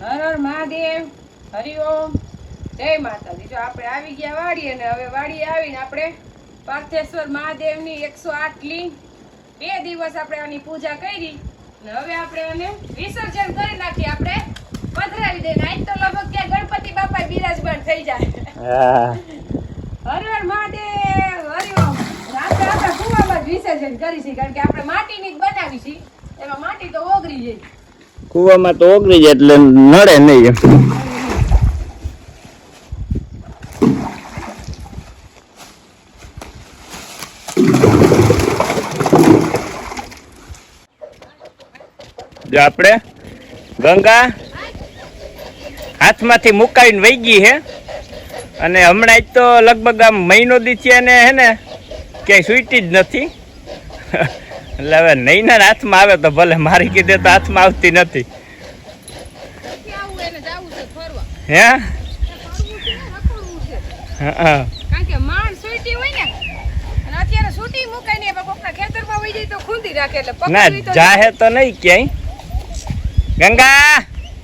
હર હર મહાદેવ હરિઓમ જય માતાજી. જો આપણે આવી ગયા વાડીએ ને હવે વાડીએ આવીને આપણે પાર્થેશ્વર મહાદેવની એકસો આઠ લિંગ બે દિવસ આપણે આની પૂજા કરી ને હવે આપણે આને વિસર્જન કરી નાખીએ. આપણે પધરાવી દઈએ. આજ તો લગભગ ત્યાં ગણપતિ બાપા બિરાજમાન થઈ જાય. હર હર મહાદેવ હરિઓમ આપણે આપણે કુવામાં જ વિસર્જન કરી છે કારણ કે આપણે માટીની જ બનાવી છે એમાં માટી તો ઓગળી જાય કુવામાં તો ઓગળી જાય એટલે નડે નહીં એમ. જો આપણે ગંગા હાથમાંથી મુકાવીને વહી ગઈ છે અને હમણાં જ તો લગભગ આમ મહિનો દી છે હે ને, ક્યાંય સૂઈટી જ નથી એટલે હવે નહીં ના હાથમાં આવે તો ભલે મારી કીધે તો હાથમાં આવતી નથી. હે? હા. હોય ને અત્યારે સૂટી મુકાય ને કોકના ખેતરમાં વહી જાય તો ખૂંદી રાખે એટલે ના જાહે તો નહીં ક્યાંય. ગંગા!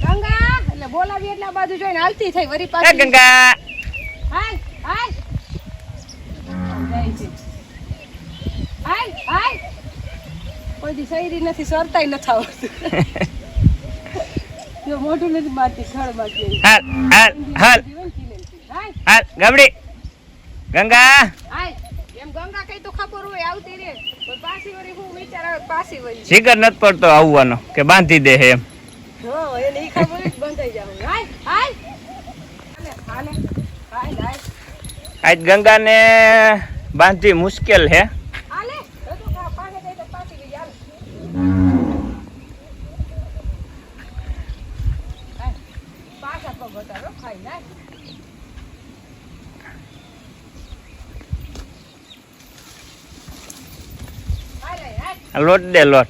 ગંગા! એટલે બોલાવી એટલે બાજુ જોઈને હાલતી થઈ વરી પાછી. ગંગા! હાય હાલ જાય છે. કોઈ દી નથી સરતાય નથી આવડતું જો મોઢું નથી મારતી ખળ મારતી. હાલ હાલ હાલ. હાલ ગબડી. ગંગા. એમ ગંગા કઈ તો ખબર હોય આવતી રે પણ પાછી વળી હું વિચાર આવે પાછી વળી. શીખર નથી પડતો આવવાનો કે બાંધી દે હે એમ. હો એને ઈ ખબર જ બંધાઈ જાવ હાય હાય. હાલ હાલ. આજ ગંગાને બાંધવી મુશ્કેલ હે હાલે બધું ખા પાસે જઈ તો પાછી ગઈ હાલ હાલ. પાછા પગ હતા ખાઈ નાખ હાલ હાલ હાલ આ લોટ દે લોટ.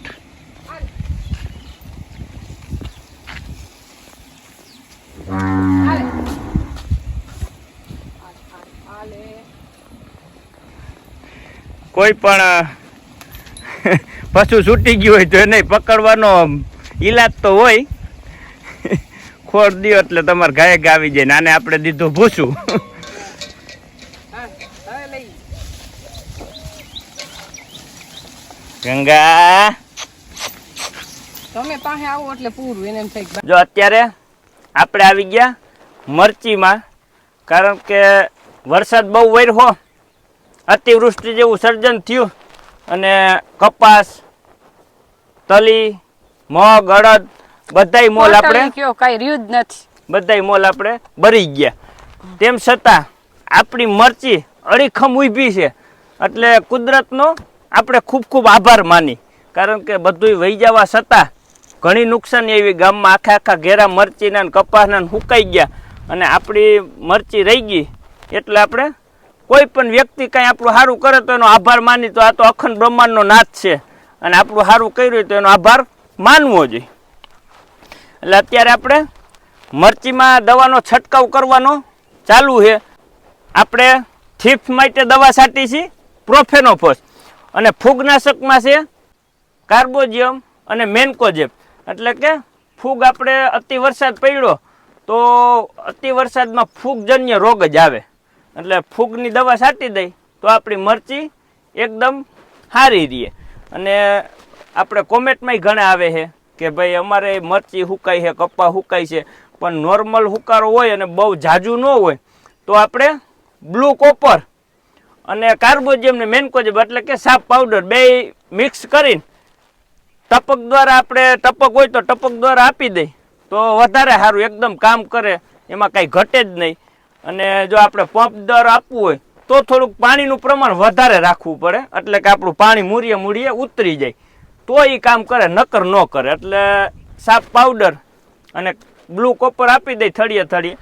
કોઈ પણ પશુ છૂટી ગયું હોય તો એને પકડવાનો ઈલાજ તો હોય. ખોડ દો એટલે તમારે ગાય ગાવી જાય નાને આપણે દીધું ભૂસું. હા ગંગા. તમે પાસે આવો એટલે પૂરું એને થઈ જો અત્યારે આપણે આવી ગયા મરચીમાં કારણ કે વરસાદ બહુ વર્યો અતિવૃષ્ટિ જેવું સર્જન થયું અને કપાસ તલી મગ અડદ બધાય મોલ આપણે કયો? કઈ રહ્યું જ નથી. બધાય મોલ આપણે ભરી ગયા. તેમ છતાં આપણી મરચી અડીખમ ઊભી છે. એટલે કુદરતનો આપણે ખૂબ ખૂબ આભાર માની. કારણ કે બધુંય વહી જવા છતાં ઘણી નુકસાની એવી ગામમાં આખા આખા ઘેરા મરચીના ને કપાસના ને સુકાઈ ગયા. અને આપણી મરચી રહી ગઈ. એટલે આપણે કોઈ પણ વ્યક્તિ કાંઈ આપણું સારું કરે તો એનો આભાર માની. તો આ તો અખંડ બ્રહ્માંડનો નાથ છે. અને આપણું સારું કર્યું તો એનો આભાર માનવો જોઈએ. એટલે અત્યારે આપણે મરચીમાં દવાનો છંટકાવ કરવાનો ચાલુ છે. આપણે થીફ માટે દવા છાંટી છે, પ્રોફેનોફોસ. અને ફૂગનાશકમાં છે કાર્બોજિયમ અને મેન્કોજેબ. એટલે કે ફૂગ આપણે અતિ વરસાદ પડ્યો તો અતિ વરસાદમાં ફૂગજન્ય રોગ જ આવે. એટલે ફૂગની દવા છાંટી દઈ તો આપણી મરચી એકદમ સારી રહે. અને આપણે કોમેટમાંય ઘણા આવે છે. કે ભાઈ અમારે મરચી હુકાય છે કપા હુકાય છે. પણ નોર્મલ હુકારો હોય અને બહુ જાજુ ન હોય, તો આપણે બ્લુ કોપર અને કાર્બોજિયમને ને એટલે કે સાપ પાવડર બે મિક્સ કરીને ટપક દ્વારા આપણે ટપક હોય તો ટપક દ્વારા આપી દઈ તો વધારે સારું એકદમ કામ કરે, એમાં કાંઈ ઘટે જ નહીં. અને જો આપણે પંપ દ્વારા આપવું હોય, તો થોડુંક પાણીનું પ્રમાણ વધારે રાખવું પડે. એટલે કે આપણું પાણી મૂરીએ મૂરીએ ઉતરી જાય. તો એ કામ કરે, નકર ન કરે. એટલે સાપ પાવડર અને બ્લુ કોપર આપી દઈ થળીએ થળીએ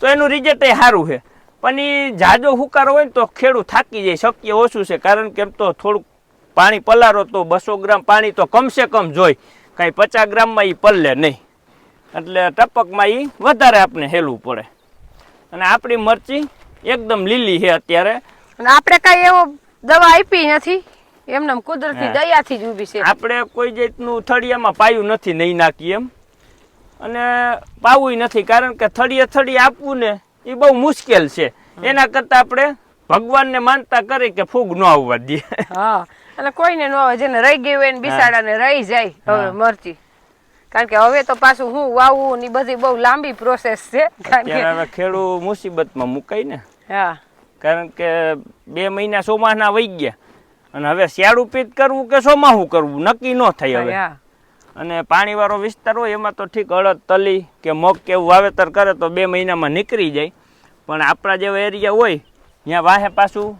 તો એનું રિઝલ્ટ એ સારું છે. પણ એ જાજો હુકારો હોય ને તો ખેડૂત થાકી જાય, શક્ય ઓછું છે. કારણ કે એમ તો થોડુંક પાણી પલારો તો બસો ગ્રામ પાણી તો કમસે કમ જોઈ. કાંઈ પચાસ ગ્રામમાં એ પલ્લે નહીં. એટલે ટપકમાં એ વધારે આપણે હેલવું પડે. અને આપણી મરચી એકદમ લીલી છે અત્યારે. અને આપણે કાંઈ એવો દવા આપી નથી. એમને કુદરતી દયાથી જ ઊભી છે. આપણે કોઈ જાતનું થળિયામાં પાયું નથી નહીં નાખી એમ. અને પાવું નથી કારણ કે થળીએ થળી આપવું ને એ બહુ મુશ્કેલ છે. એના કરતાં આપણે ભગવાનને માનતા કરી કે ફૂગ ન આવવા દે. હા અને કોઈને ન આવે જેને રહી ગયું હોય બિસાડાને રહી જાય હવે મરતી કારણ કે હવે તો પાછું હું વાવું ને બધી બહુ લાંબી પ્રોસેસ છે. કારણ કે હવે ખેડૂ મુસીબતમાં મુકાય ને. હા. કારણ કે બે મહિના ચોમાસના વહી ગયા. અને હવે શિયાળું પીત કરવું કે ચોમાહું કરવું? નક્કી ન થાય હવે. અને પાણીવાળો વિસ્તાર હોય એમાં તો ઠીક અડદ તલી કે મગ કે એવું વાવેતર કરે તો બે મહિનામાં નીકળી જાય. પણ આપણા જેવા એરિયા હોય ત્યાં વાહે પાછું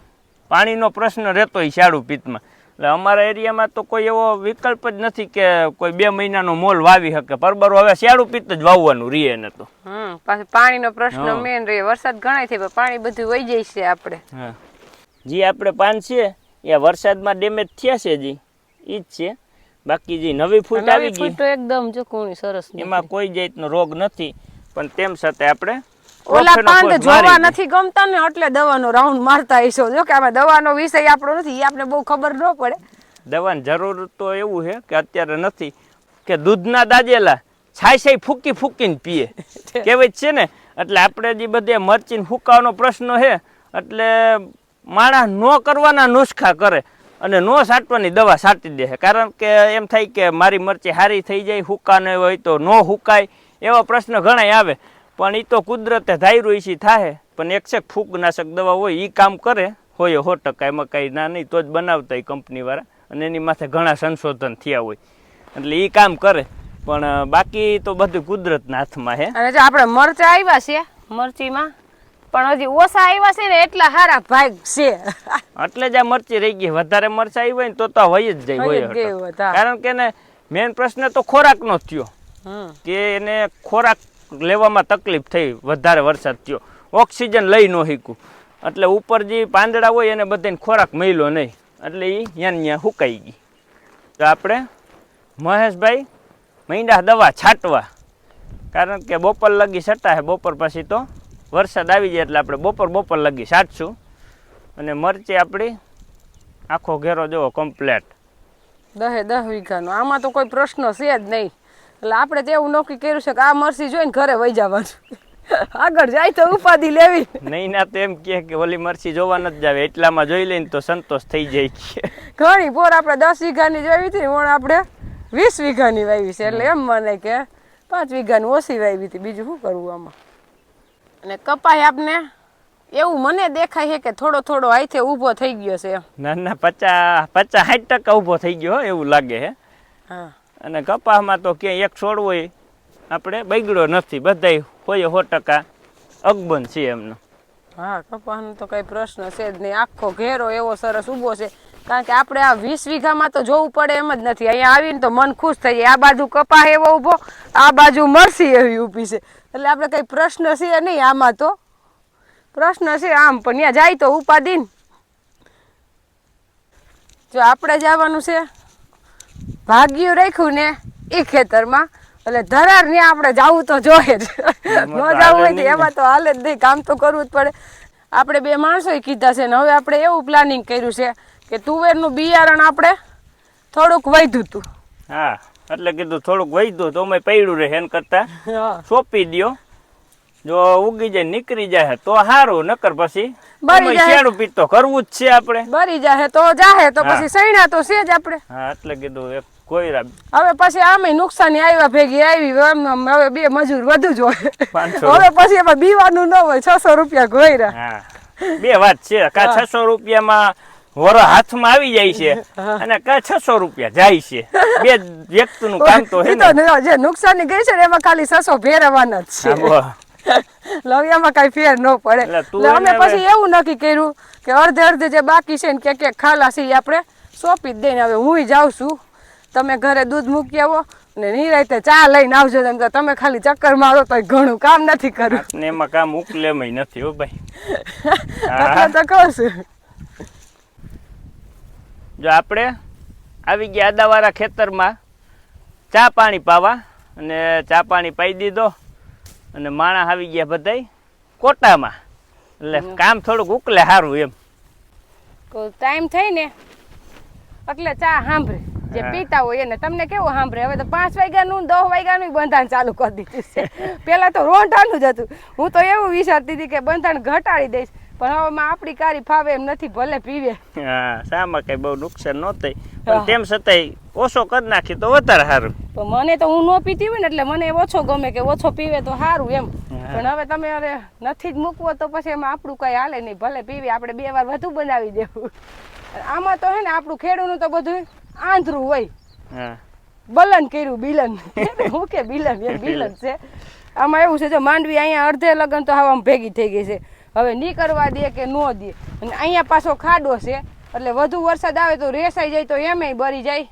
પાણીનો પ્રશ્ન રહેતો હોય શાળું પિત્તમાં એટલે અમારા એરિયામાં તો કોઈ એવો વિકલ્પ જ નથી કે કોઈ બે મહિનાનો મોલ વાવી શકે. પરબરો હવે શિયાળું પિત્ત જ વાવવાનું રીએ એને તો. પાણીનો પ્રશ્ન. મેન રહે. વરસાદ ઘણાય થાય પણ પાણી બધું વહી જાય છે આપણે. જે આપણે પાન છે એ વરસાદમાં ડેમેજ થયા છે જી એ જ છે. બાકી જે નવી ફૂટ આવી ગઈ તો એકદમ જો કોણી સરસ એમાં કોઈ જાતનો રોગ નથી પણ તેમ છતાં આપણે ઓલા પાંદ જોવા નથી ગમતા ને એટલે દવાનો રાઉન્ડ મારતા હશો જો કે આમાં દવાનો વિષય આપણો નથી એ આપણે બહુ ખબર ન પડે. દવાની જરૂર તો એવું છે કે અત્યારે નથી કે દૂધના દાજેલા છાય છાય ફૂકી ફૂકીને પીએ. કહેવાય છે ને એટલે આપણે જે બધે મરચીને ફૂકાવાનો પ્રશ્ન છે એટલે માણસ ન કરવાના નુસ્ખા કરે અને ન સાટવાની દવા સાટી દે કારણ કે એમ થાય કે મારી મરચી હારી થઈ જાય, હુકાને હોય તો ન હુકાય, એવા પ્રશ્ન ઘણાય આવે. પણ એ તો કુદરતે ધાર્યું છે થાય પણ એક છે ફૂગનાશક દવા હોય એ કામ કરે. હોય સો ટકા, એમાં કાંઈ ના નહીં, તો જ બનાવતા એ કંપનીવાળા અને એની માથે ઘણા સંશોધન થયા હોય. એટલે એ કામ કરે. પણ બાકી તો બધું કુદરતના હાથમાં છે આપણે મરચા આવ્યા છે, મરચીમાં પણ હજી ઓછા આવ્યા છે ને એટલા સારા ભાગ છે. એટલે જ આ મરચી રહી ગઈ. વધારે મરચા આવી હોય ને તો તો હોય જ જાય હોય હા. કારણ કે ને મેન પ્રશ્ન તો ખોરાકનો જ થયો. કે એને ખોરાક લેવામાં તકલીફ થઈ વધારે વરસાદ થયો. ઓક્સિજન લઈ ન શીખું એટલે ઉપર જે પાંદડા હોય એને બધાને ખોરાક મળ્યો નહીં. એટલે એ યાન ત્યાં સુકાઈ ગઈ. તો આપણે મહેશભાઈ મહિના દવા છાંટવા. કારણ કે બપોર લગી છટાય બપોર પછી તો વરસાદ આવી જાય એટલે આપણે બપોર બપોર લગી સાચશું. અને મરચી આપણી આખો ઘેરો જુઓ કમ્પ્લેટ દહે દહ વીઘાનો. આમાં તો કોઈ પ્રશ્ન છે જ નહીં. એટલે આપણે તો એવું નક્કી કર્યું છે કે આ મરસી જોઈને ઘરે વહી જવાનું. આગળ જાય તો ઉપાધિ લેવી. નહીં ના તો એમ કહે કે ઓલી મરચી જોવા નથી જાવે. એટલામાં જોઈ લઈને તો સંતોષ થઈ જાય છે. ઘણી પોર આપણે દસ વીઘાની વાવી હતી પણ આપણે વીસ વીઘાની વાવી છે. એટલે એમ મને કે પાંચ વીઘાની ઓછી વાવી હતી. બીજું શું કરવું આમાં? અને કપાય આપને? એવું મને દેખાય છે કે થોડો થોડો હાથે ઊભો થઈ ગયો છે ના ના પચાસ પચાસ સાઠ ટકા ઊભો થઈ ગયો એવું લાગે હે હા. અને કપાસમાં તો ક્યાંય એક છોડ હોય આપણે બગડ્યો નથી બધાય હોય સો ટકા અકબંધ છે એમનો. હા કપાસનો તો કઈ પ્રશ્ન છે જ નહીં. આખો ઘેરો એવો સરસ ઊભો છે. કારણ કે આપણે આ વીસ વીઘામાં તો જોવું પડે એમ જ નથી. અહીંયા આવીને તો મન ખુશ થઈ જાય. આ બાજુ કપાસ એવો ઊભો આ બાજુ મરસી એવી ઊભી છે. એટલે આપણે કંઈ પ્રશ્ન છે નહીં આમાં તો. પ્રશ્ન છે આમ પણ ત્યાં જાય તો ઉપાદીન જો આપણે જવાનું છે. ભાગ્યું રાખ્યું ને એ ખેતરમાં એટલે ધરાર ને આપણે જવું તો જોઈએ જ. ન જવું હોય તો એમાં તો હાલે જ નહીં કામ તો કરવું જ પડે. આપણે બે માણસોએ કીધા છે ને હવે આપણે એવું પ્લાનિંગ કર્યું છે કે તુવેરનું બિયારણ આપણે થોડુંક વધ્યું હતું હા. એટલે કીધું થોડુંક વૈધું તો અમે પડ્યું રહે એને કરતા. સોંપી દો જો ઉગી જાય નીકળી જાય તો સારું નકર પછી અમે જાય. તો કરવું જ છે આપણે. બરી જાય તો જાહે તો પછી સૈણા તો છે જ આપણે. હા એટલે કીધું એક કોયરા હવે પછી આમે નુકસાની આવ્યા ભેગી આવી હવે બે મજૂર વધુ જ હોય. 500 હવે પછી એમાં બીવાનું ન હોય છસો રૂપિયા ગોયરા હા. બે વાત છે. કા છસો રૂપિયામાં વર હાથમાં આવી જાય છે અને કા છસો રૂપિયા જાય છે. બે વ્યક્તિનું કામ તો હે જે નુકસાની ગઈ છે ને એમાં ખાલી છસો ફેરવવાના જ છે. લવિયામાં કઈ ફેર ન પડે. એટલે અમે પછી એવું નક્કી કર્યું કે અર્ધે અર્ધે જે બાકી છે ને કે કે ખાલા છે આપણે સોંપી જ દઈને હવે હું જાઉં છું. તમે ઘરે દૂધ મૂકી આવો ને નિરાયતે ચા લઈને આવજો તમે તમે ખાલી ચક્કર મારો તો ઘણું કામ નથી કરવું ને એમાં કામ ઉકલેમય નથી હો ભાઈ. તો કહું છું. જો આપણે આવી ગયા આદાવાળા ખેતરમાં ચા પાણી પાવા અને ચા પાણી પાઈ દીધો અને માણસ આવી ગયા બધાય કોટામાં. એટલે કામ થોડુંક ઉકલે સારું એમ. ટાઈમ થઈ ને એટલે ચા સાંભળે. જે પીતા હોય એને. તમને કેવું સાંભળે? હવે તો પાંચ વાગ્યાનું દસ વાગ્યાનું બંધાણ ચાલુ કરી દીધું છે. પેલા તો રોંઢાનું જ હતું. હું તો એવું વિચારતી હતી કે બંધાણ ઘટાડી દઈશ. પણ હવે માં આપણી કારી ફાવે એમ નથી ભલે પીવે. હા સામા કઈ બહુ નુકસાન ન થાય. પણ તેમ છતાંય ઓછો કરી નાખી તો વધારે સારું. તો મને તો હું ન પીતી હોય ને એટલે મને ઓછો ગમે કે ઓછો પીવે તો સારું એમ. પણ હવે તમે અરે નથી જ મૂકવો તો પછી એમાં આપણું કઈ હાલે નહીં. ભલે પીવી આપણે બે વાર વધુ બનાવી દેવું. આમાં તો હે ને આપણું ખેડૂનું તો બધું આંધરું હોય. બલન કર્યું બિલન. હું કે બિલન એ બિલન. છે. આમાં એવું છે જો માંડવી અહીંયા અડધે લગન તો હવે આમ ભેગી થઈ ગઈ છે. હવે ની કરવા દે કે નો દે. અને અહીંયા પાછો ખાડો છે એટલે વધુ વરસાદ આવે તો રેસાઈ જાય તો એમેય બરી જાય.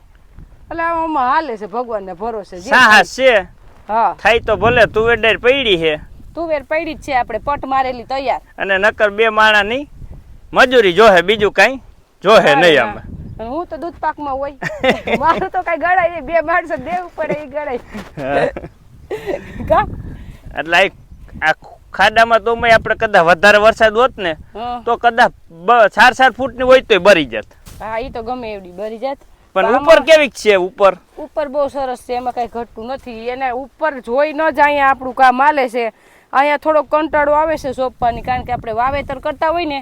એટલે આમાં હાલે છે ભગવાનને ભરોસે. સાહસ છે? હા. થાય તો ભલે તુવેર પડી છે. તુવેર પડી જ છે આપણે પટ મારેલી તૈયાર. અને નકર બે માણાની મજૂરી જોહે બીજું કાંઈ જોહે નહીં. આમાં. હું તો દૂધ પાકમાં હોય. મારું તો કઈ ગળાય નહીં બે માણસો દેવું પડે એ ગળાય. એટલે આ ખાડામાં તો આપણે કદા વધારે વરસાદ હોત ને તો કદા ચાર ચાર ફૂટની હોય તો બરી જાત. હા એ તો ગમે એવડી બરી જાત. પણ ઉપર કેવીક છે ઉપર? ઉપર બહુ સરસ છે એમાં કઈ ઘટતું નથી. એને ઉપર જોઈ ન જ અહીંયા આપણું કામ હાલે છે. અહીંયા થોડો કંટાળો આવે છે સોંપવાની કારણ કે આપણે વાવેતર કરતા હોય ને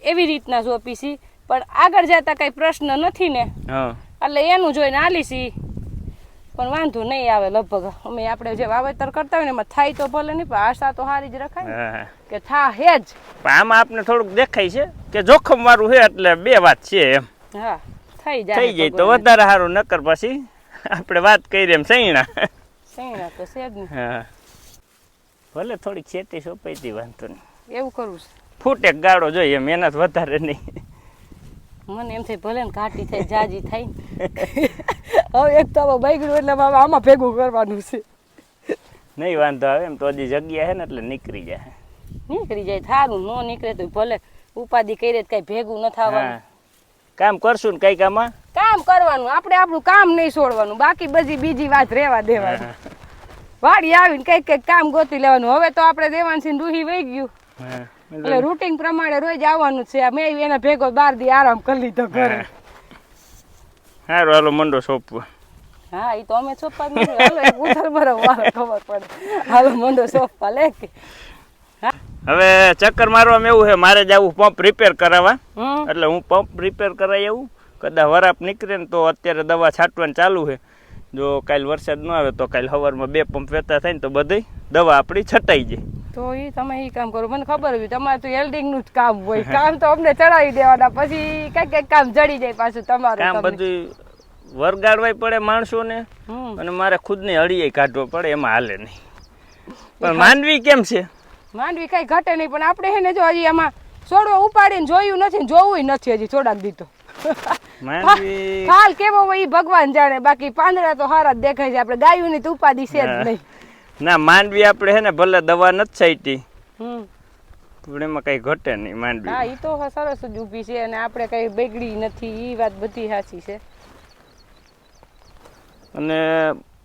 એવી રીતના સોંપી છી. પણ આગળ જતા કઈ પ્રશ્ન નથી ને. એટલે એનું જોઈને હાલી છી પણ વાંધો નહીં આવે લગભગ. અમે આપણે જે વાવેતર કરતા હોય ને એમાં થાય તો ભલે નહીં પણ આશા તો સારી જ રખાય ને. કે થા હે જ. પણ આમાં આપને થોડુંક દેખાય છે કે જોખમ વાળું છે એટલે બે વાત છે એમ. હા થઈ જાય થઈ જાય તો વધારે સારું નકર પછી આપણે વાત કરી એમ સૈણા. સૈણા તો છે જ ને. હા. ભલે થોડીક ખેતી સોંપાઈ વાંધો નહીં. એવું કરવું છે. ફૂટ એક ગાળો જોઈએ એના વધારે નહીં. મને એમ થાય ભલે ને ઘાટી થાય જાજી થાય હવે એક તો બગડ્યું એટલે આમાં ભેગું કરવાનું છે. નહીં વાંધો આવે એમ તો હજી જગ્યા છે ને એટલે નીકળી જાય. નીકળી જાય થારું ન નીકળે તો ભલે ઉપાધિ કરીએ તો કઈ ભેગું ન થવાનું. કામ કરશું ને કંઈક આમાં? કામ કરવાનું આપણે આપણું કામ નહીં છોડવાનું બાકી બધી બીજી વાત રહેવા દેવાની. વાડી આવીને કંઈક કંઈક કામ ગોતી લેવાનું. હવે તો આપણે દેવાનસિંહ રૂહી વહી ગયું. એટલે રૂટિંગ પ્રમાણે રોજ આવવાનું છે. મેં એના ભેગો બાર દી આરામ કરી લીધો ઘરે. સારું હાલો મંડો સોંપવા. હા એ તો અમે સોપા જ નથી હાલો એક બરો વારો ખબર પડે. હાલો મંડો સોપા લે કે. હવે ચક્કર મારવામાં એવું છે મારે જવું પંપ રિપેર કરાવવા. એટલે હું પંપ રિપેર કરાવી આવું. કદાચ વરાપ નીકળે ને તો અત્યારે દવા છાંટવાનું ચાલુ છે. જો કાલ વરસાદ ન આવે તો કાલ સવારમાં બે પંપ વેતા થાય ને તો બધી દવા આપણી છટાઈ જાય. તો એ તમે એ કામ કરો. મને ખબર હોય તમારે તો એલ્ડિંગનું જ કામ હોય. કામ તો અમને ચડાવી દેવાના. પછી કંઈક કંઈક કામ જડી જાય પાછું તમારું કામ બધું વરગાડવાય પડે માણસોને ને અને મારે ખુદની હળીએ કાઢવો પડે એમાં હાલે નહીં. પણ માનવી કેમ છે? માનવી કઈ ઘટે નહીં પણ આપણે હે ને જો હજી એમાં છોડવો ઉપાડીને જોયું નથી જોવું નથી હજી થોડાક દીધો. હાલ કેવો હોય એ ભગવાન જાણે. બાકી પાંદડા તો હારા જ દેખાય છે. આપણે ગાયું ની તો ઉપાધિ છે જ. નહીં. ના માંડવી આપણે હે ને ભલે દવા નથી છાંટી પણ એમાં કઈ ઘટે નહીં માંડવી. હા ઈ તો સરસ જ ઊભી છે અને આપણે કઈ બગડી નથી ઈ વાત બધી સાચી છે. અને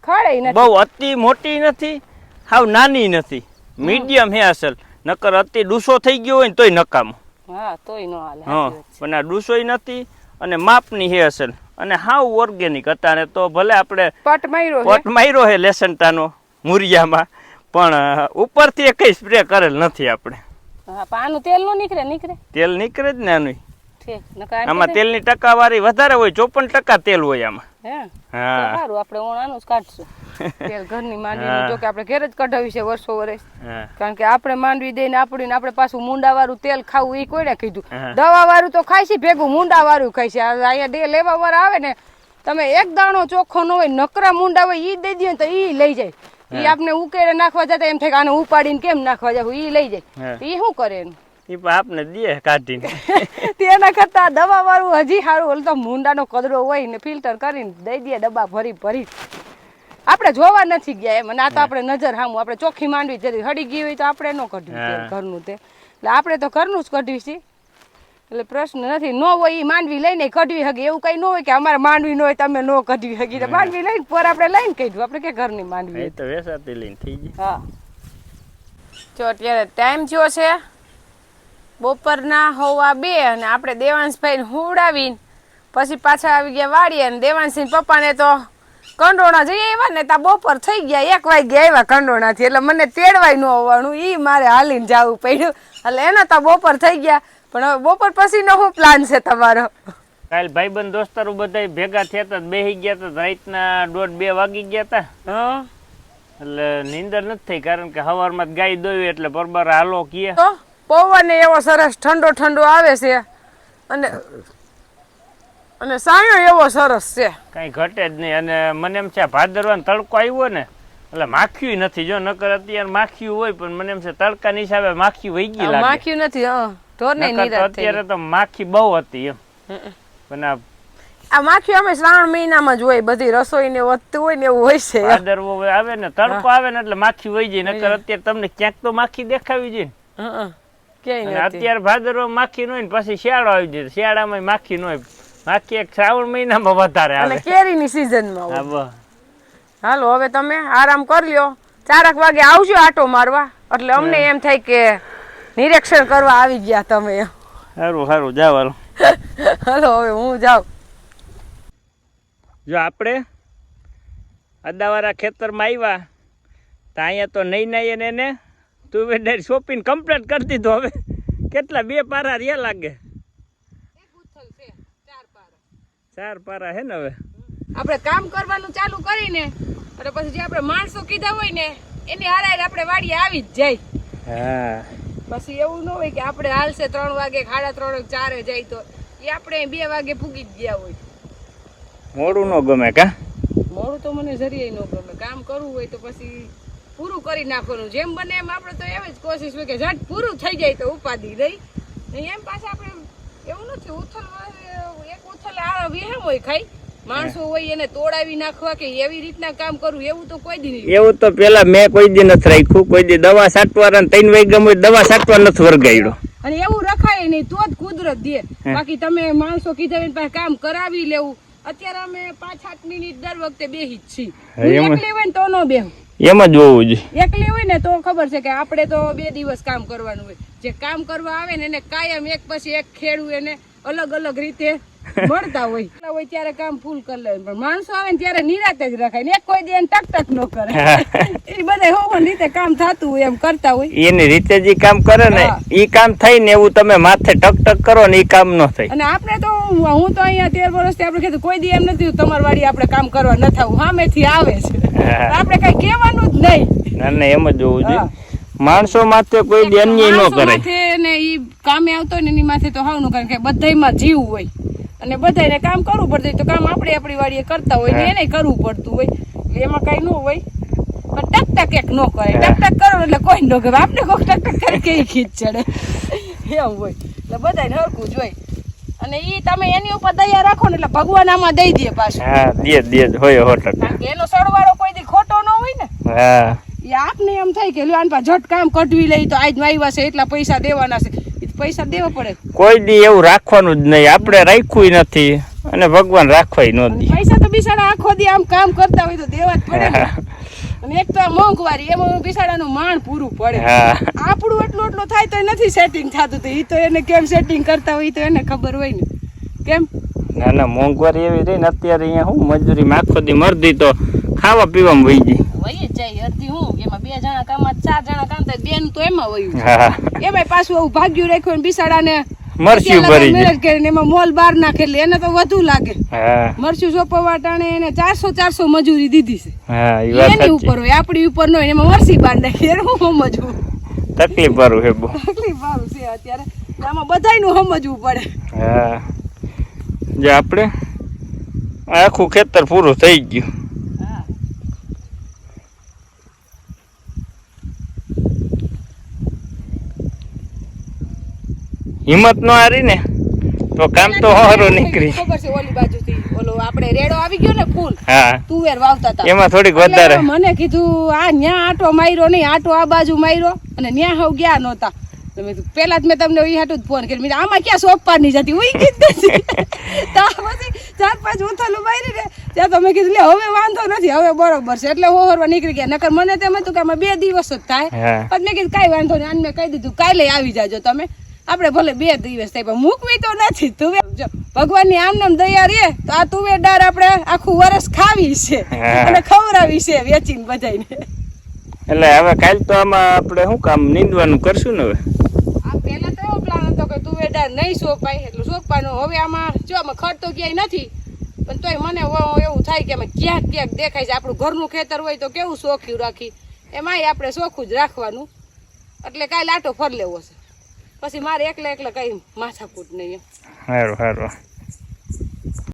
ખડે નથી. બહુ અતિ મોટી નથી હાવ નાની નથી. મીડિયમ હે અસલ. નકર અતિ ડૂસો થઈ ગયો હોય ને તોય નકામો. હા તોય નો હાલે. હા. પણ આ ડૂસોય નથી અને માપની હે અસલ. અને હાવ ઓર્ગેનિક હતા ને તો ભલે આપણે પટ માર્યો પટ પોટ માર્યો હે લેસન્ટાનો. મુરિયામાં. પણ ઉપરથી કઈ સ્પ્રે કરેલ નથી આપણે. પાનું તેલનું નીકળે નીકળે. તેલ નીકળે જ ને આનું. આમાં તેલની ટકાવારી વધારે હોય ચોપન ટકા તેલ હોય આમાં. હા? સારું આપણે ઓણ જ કાઢશું. તેલ ઘરની માંડવી જો કે આપણે ઘેર જ કઢાવી છે વર્ષો વર્ષ. કારણ કે આપણે માંડવી દઈને આપણી આપણે પાછું મુંડા વાળું તેલ ખાવું એ કોઈને કીધું. દવા વાળું તો ખાય છે ભેગું મુંડા વાળું ખાય છે. અહીંયા ડે લેવા વાળા આવે ને તમે એક દાણો ચોખ્ખો ન હોય નકરા મુંડા હોય ઈ દઈ દે તો ઈ લઈ જાય. ઈ આપણે ઉકેડે નાખવા જતા એમ થાય કે આને ઉપાડીને કેમ નાખવા જાવ? ઈ લઈ જાય. ઈ શું કરે એનું એ આપને દે કાઢીને. તેના કરતા દવા વાળું હજી સારું ઓલું તો મુંડાનો કદરો હોય ને ફિલ્ટર કરીને દઈ દે ડબ્બા ભરી ભરી. આપણે જોવા નથી ગયા એમ અને આ તો આપણે નજર સામું આપણે ચોખ્ખી માંડવી જરી હડી ગઈ હોય તો આપણે ન હા. ઘરનું તે એટલે આપણે તો ઘરનું જ કઢવી છીએ એટલે પ્રશ્ન નથી. ન હોય એ માંડવી લઈને કઢવી હગી. એવું કઈ ન હોય કે અમારે માંડવી ન હોય તમે ન કઢવી હગી. માંડવી લઈને પર આપણે લઈને કઢ્યું આપણે કે ઘરની માંડવી. એ તો વેસાતી લઈને થઈ ગઈ. હા. જો અત્યારે ટાઈમ જો છે બપોરના હોવા બે અને આપણે દેવાંશભાઈને હુવડાવીને પછી પાછા આવી ગયા વાડીએ અને દેવાંશી પપ્પાને તો કંડોણા જઈ આવ્યા ને ત્યાં બપોર થઈ ગયા. એક વાગ્યા આવ્યા કંડોણાથી. એટલે મને તેડવાય ન હોવાનું. એ મારે હાલીને જવું પડ્યું. એટલે એના ત્યાં બપોર થઈ ગયા. પણ હવે બપોર પછીનો શું પ્લાન છે તમારો? કાલ ભાઈબંધ દોસ્તારો બધા ભેગા થયા હતા બેસી ગયા હતા રાતના દોઢ બે વાગી ગયા હતા હા? એટલે નીંદર નથી થઈ કારણ કે સવારમાં ગાય દોવી એટલે પરબાર હાલો કીએ. તો પવન એવો સરસ ઠંડો ઠંડો આવે છે. અને અને સાયો એવો સરસ છે. કાંઈ ઘટે જ નહીં. અને મને એમ છે ભાદરવાનો તડકો આવ્યો ને એટલે માખ્યું નથી. જો નકર અત્યારે માખ્યું હોય પણ મને એમ છે તડકા હિસાબે માખી વહી ગઈ માખ્યું નથી હા. ને અત્યારે તો માખી બહુ હતી એમ. પણ આ આ માખ્યું અમે શ્રાવણ મહિનામાં જ હોય બધી રસોઈ ને વધતું હોય ને એવું હોય છે. ભાદરવો આવે ને તડકો આવે ને એટલે માખી વહી જાય નકર અત્યારે તમને ક્યાંક તો માખી દેખાવી જોઈએ. ક્યાંય અત્યારે ભાદરવો માખી ન હોય ને પછી શિયાળો આવી જાય શિયાળામાં માખી ન હોય. માખી એક શ્રાવણ મહિનામાં વધારે આવે. કેરીની સિઝનમાં હા હોય હાલો હવે તમે આરામ કરી લ્યો. ચારક વાગે આવજો આટો મારવા. એટલે અમને એમ થાય કે નિરીક્ષણ કરવા આવી ગયા તમે. સારું સારું જાવ હાલો. હવે હું જાઉં. જો આપણે અદાવાળા ખેતરમાં આવ્યા તો અહીંયા તો નહીં નહીં એને તું વેડર શોપિંગ કમ્પ્લીટ કરી દીધો હવે. કેટલા બે પારા રહ્યા લાગે? ચાર પારા હે ને હવે? આપણે કામ કરવાનું ચાલુ કરીને અને પછી જે આપણે માણસો કીધા હોય ને એની હારે આપણે વાડીએ આવી જ જાય. હા. પછી એવું ન હોય કે આપણે હાલશે ત્રણ વાગે ખાડા ત્રણ ચારે જાય તો. એ આપણે બે વાગે ફૂગી જ ગયા હોય. મોડું ન ગમે કા? મોડું તો મને જરીય ન ગમે. કામ કરવું હોય તો પછી પૂરું કરી નાખવાનું. જેમ બને એમ આપણે તો એવી જ કોશિશ હોય કે ઝટ પૂરું થઈ જાય તો ઉપાધિ રહી. એમ પાછા આપણે એવું નથી ઉથલ એક ઉથલ આ વિહામ હોય ખાઈ. માણસો હોય એને તોડાવી નાખવા કે એવી રીતના કામ કરવું એવું તો કોઈ દી નહીં. એવું તો પેલા મેં કોઈ દી નથી રાખ્યું. કોઈ દી દવા છાંટવા ત્રણ વાગ્યા હોય દવા સાટવા નથી વર્ગાયડો. અને એવું રખાય નહીં તો જ કુદરત દે. બાકી તમે માણસો કીધા એની પાસે કામ કરાવી લેવું. અત્યારે અમે પાંચ સાત મિનિટ દર વખતે બેહી જ છીએ. એકલી હોય ને તો નો બેહું. એમ જ હોવું જોઈએ. એકલી હોય ને તો ખબર છે કે આપણે તો બે દિવસ કામ કરવાનું હોય. જે કામ કરવા આવે ને એને કાયમ એક પછી એક ખેડવું એને અલગ અલગ રીતે મળતા હોય. હોય ત્યારે કામ ફૂલ કરી લે પણ માણસો આવે ને ત્યારે નિરાતે જ રખાય ને કોઈ દે ટક ટક ન કરે. એ બધા હોવન રીતે કામ થતું હોય એમ કરતા હોય. એની રીતે જે કામ કરે ને એ કામ થઈ ને એવું તમે માથે ટક ટક કરો ને એ કામ ન થાય. અને આપણે તો હું તો અહીંયા તેર વર્ષથી આપણે કીધું કોઈ દી એમ નથી તમારી વાડી આપણે કામ કરવા ન થવું. સામેથી આવે છે. આપણે કઈ કહેવાનું જ નહીં. ના ના એમ જ હોવું જોઈએ. માણસો માથે કોઈ દી અન્યાય ન કરે. ને ઈ કામે આવતો ને એની માથે તો હાવનું કારણ કે બધાયમાં જીવ હોય. અને બધાને કામ કરવું પડતું હોય તો કામ આપણે આપણી વાડીએ કરતા હોય ને એને કરવું પડતું હોય. એમાં કઈ ન હોય. પણ ટક ટક એક ન કરે ટક ટક કરો એટલે કોઈ ન કરે આપણે કોઈક ટક ટક કરે કે ખીચ ચડે. એમ હોય. એટલે બધાને હરકું જ હોય. અને ઈ તમે એની ઉપર દયા રાખો ને એટલે ભગવાન આમાં દઈ દે પાછું. હા દે દે હોય ટકા એનો સરવાળો કોઈ દી ખોટો ન હોય ને. હા. એ આપને એમ થાય કે લ્યો આન પા ઝટ કામ કઢવી લઈ તો આજ આવ્યા છે એટલા પૈસા દેવાના છે. પૈસા દેવા પડે. કોઈ દી એવું રાખવાનું જ નહીં. આપણે રાખ્યું નથી અને ભગવાન રાખવાય ન દે. પૈસા તો બિસાડા આખો દી આમ કામ કરતા હોય તો દેવા જ પડે અને એક તો આ મોંઘવારી એમાં બિસાડાનું માણ પૂરું પડે. આપણું એટલું એટલું થાય તો નથી સેટિંગ થતું તો એ તો એને કેમ સેટિંગ કરતા હોય તો એને ખબર હોય ને. કેમ? ના ના મોંઘવારી એવી રહી ને અત્યારે અહીંયા હું મજૂરી આખો દી મરદી તો ખાવા પીવામાં વહી ગઈ. વહી જાય. અડધી હું એમાં બે જણા કામ ચાર જણા કામ થાય. બેન તો એમાં વયું એમાં પાછું એવું ભાગ્યું રાખ્યું ને બિસાડાને મરચું ભરી ગઈ કરીને એમાં મોલ બાર નાખે એટલે એને તો વધુ લાગે. ટાણે એને ચારસો ચારસો મજૂરી દીધી છે. એની ઉપર હોય આપણી ઉપર નો એમાં મરસી બાર નાખી હું તકલીફ વાળું છે તકલીફ વાળું છે અત્યારે. આમાં બધાયનું સમજવું પડે. હા. જે આપણે આખું ખેતર પૂરું થઈ ગયું હા હિંમત ન હારી ને તો કામ તો સારું નીકળી. ખબર છે ઓલી બાજુથી ઓલો આપણે રેડો આવી ગયો ને ફૂલ હા. તુવેર વાવતા હતા એમાં થોડીક વધારે. મને કીધું આ ન્યા આટો માર્યો નહીં આટો આ બાજુ માર્યો. અને ન્યા હવ ગયા નહોતા. કીધું પેલા જ મેં તમને એ હાટું જ ફોન કર્યો. મેં આમાં ક્યાં સોંપવાની જતી? ઉઈ જ તો પછી ચાર પાંચ ઉથલું મારી ને ત્યાં તો મેં કીધું લે હવે વાંધો નથી હવે બરોબર છે. એટલે હોહરવા નીકળી ગયા. નકર મને તેમ હતું કે આમાં બે દિવસ જ થાય. પછી મેં કીધું કાંઈ વાંધો નહીં અને મેં કહી દીધું કાલે આવી જાજો તમે. આપણે ભલે બે દિવસ થાય પણ મૂકવી તો નથી. તુવેર જો ભગવાનની આમ નામ દયા રે તો આ તુવેર દાળ આપણે આખું વરસ ખાવી છે. અને ખવડાવી છે વેચીને બધાને એટલે હવે કાલ તો આમાં આપણે શું કામ નીંદવાનું કરશું ને હવે? આ પહેલા તો એવો પ્લાન હતો કે તુવેર દાળ નહીં સોંપાય એટલે સોંપવાનું. હવે આમાં જો આમાં ખર્ચ તો ક્યાંય નથી. પણ તોય મને એવું થાય કે ક્યાંક ક્યાંક દેખાય છે. આપણું ઘરનું ખેતર હોય તો કેવું શોખ્યું રાખી? એમાંય આપણે શોખું જ રાખવાનું. એટલે કાલે આટો ફર લેવો છે. પછી મારે એકલા એકલા કઈ માથાકૂટ નહીં એમ. સારું સારું.